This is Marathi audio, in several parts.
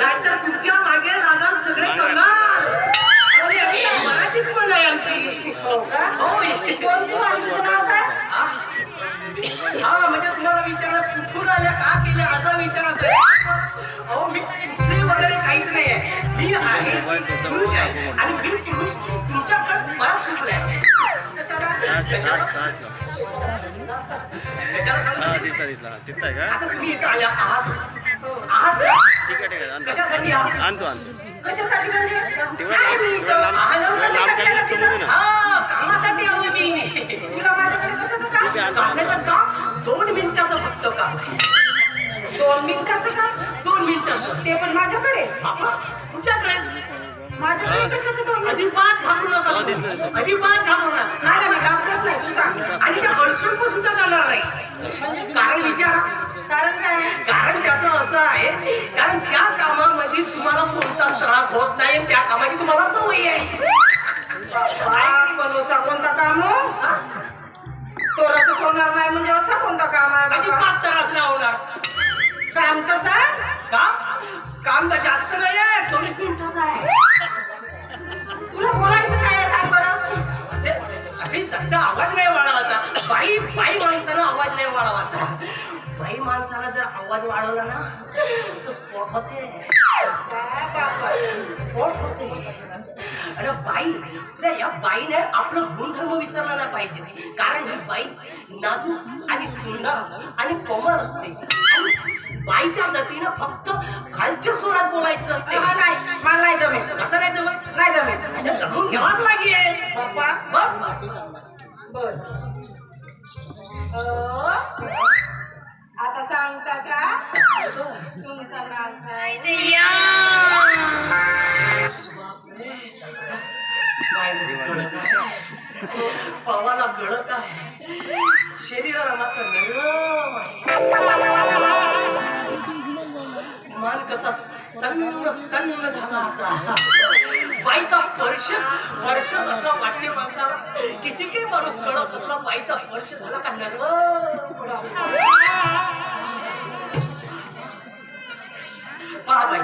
नाहीतर तुमच्या मागे लागाल सगळे कंगाल मराठीत पण आहे आमची. हो काय? हा. हा, म्हणजे तुम्हाला विचारलं कुठून आल्या का केल्या असं विचारत आहे अहो मी कुठली वगैरे काहीच नाही आहे मी आहे पुरुष आहे. आणि मी पुरुष. तुमच्याकडे मला सुटलाय कशाला? कशाला? कशाला सांगतो? आता तुम्ही इथं आल्या आहात. आहात का? कशासाठी आहात? आणतो आणतो. कशासाठी म्हणजे? तेवढं काय मी लांब- इथं? तेवढं लांब- आहा, जाऊन तेवढं लांब कशासाठी चाललं आला समोरून तिथं? आहे. हा कामासाठी आलो मी. तुला माझ्याकडे कशाचं काम? ठीक आहे. कशाचं काम? दोन मिनिटाचं फक्त काम दोन मिनिटाचं काम? दोन मिनिटाचं. ते पण माझ्याकडे? बापा तुमच्याकडे? माझ्याकडे कशाचं दोन? अजिबात घाबरू नका तुम्ही. अजिबात घाबरू नका. नाही नाही, मी घाबरत नाही. तू सांग. आणि त्या अडचण पण सुद्धा करणार नाही. कारण विचारा. कारण काय? कारण तुम्हाला कोणता त्रास होत नाही आणि त्या कामाची तुम्हाला सवय आहे. कोणता काम? हो होणार नाही म्हणजे असा कोणता काम आहे बाबा? अजिबात त्रास नाही होणार. काम तर सांग काम? काम तर जास्त नाही आहे एक मिनिटाचं आहे. तुला बोलायचं काय आहे सांग बरं? असे असे जास्त आवाज नाही वाढवायचा. बाई बाई माणसानं आवाज नाही वाढवायचा. बाई माणसानं जर आवाज वाढवला ना तर स्पॉट होते. स्पॉट होते. आणि बाई या बाईने आपलं गुणधर्म विसरला नाही पाहिजे. कारण ही बाई नाजूक आणि सुंदर आणि कोमल असते. बाईच्या गतीनं फक्त खालच्या स्वरात बोलायचं असते. नाही मला नाही जमेल. असं नाही जमत? नाही जमेल. जमून घ्यावाच लागेल. बाप्पा. अ, आता सांगता का तुमचं नाव काय? पवाला गळत आहे शरीराला मात्र नरम आहे मान कसा सन्न सन्न झाला आता बाईचा स्पर्श स्पर्श असा वाटते माणसाला किती काही माणूस कळत असला बाईचा स्पर्श झाला का नरम पहा बाई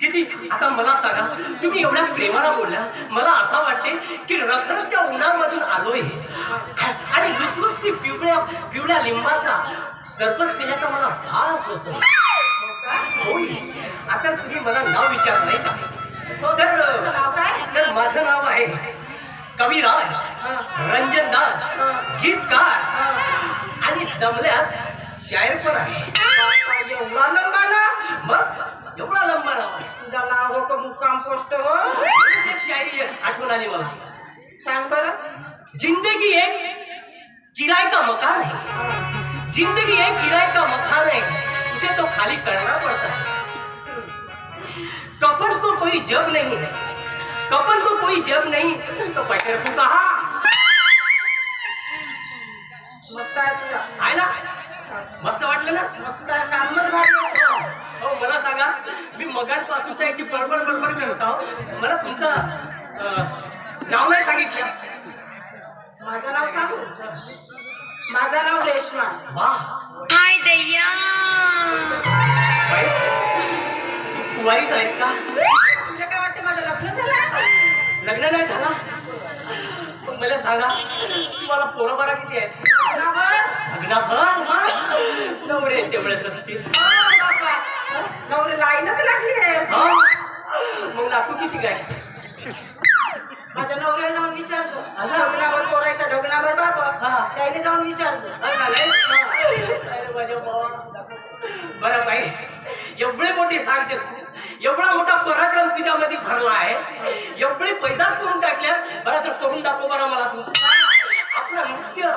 किती? आता मला सांगा तुम्ही एवढ्या प्रेमाला बोलल्या मला असं वाटते की रखरखत्या उन्हामधून आलोय. आणि लुसलुसती पिवळ्या पिवळ्या लिंबाचा सरबत पिण्याचा मला भास होतो. होय. आता तुम्ही मला नाव विचारलंय का? तर तुमचं नाव काय? तर माझं नाव आहे कविराज रंजन दास गीतकार. आणि जमल्यास शायर पण आहे. एवढा मग एवढा लंबा नाव आहे तुझं नाव हो का मुक्काम पोस्ट हो? एवढीच एक शायरी आठवण आली मला. सांग बरं. जिंदगी एक किराए का मकान है? जिंदगी एक किराए का मकान है? उसे तो खाली करना पड़ता है। कपन को कोई जब नहीं है। कपन को कोई जब नहीं तो मी मगांपासून याची बडबड बडबड करत आहो. मला तुमचं नाव नाही सांगितलं. माझं नाव सांगू? माझं नाव रेश्मा. वाह बाई, तू कुवारीच आहेस का? तुला काय वाटतं माझं लग्न झालं? लग्न नाही झाला? पण मला सांगा तुम्हाला पोरं बारा किती आहेत? नवरे तेवढेच असतील नवरी लाईनच लागली आहे मग दाखवू किती काय. माझ्या नवऱ्याला जाऊन विचारतो ढगनावर पोरायचा ढगनावर बाबा त्याने जाऊन विचारतो बरं बाई एवढे मोठी सांगतेस तू एवढा मोठा पराक्रम तुझ्यामध्ये भरला आहे. एवढी पैदास करून टाकल्या बरं तर करून दाखव बरं मला. तू आपलं नृत्य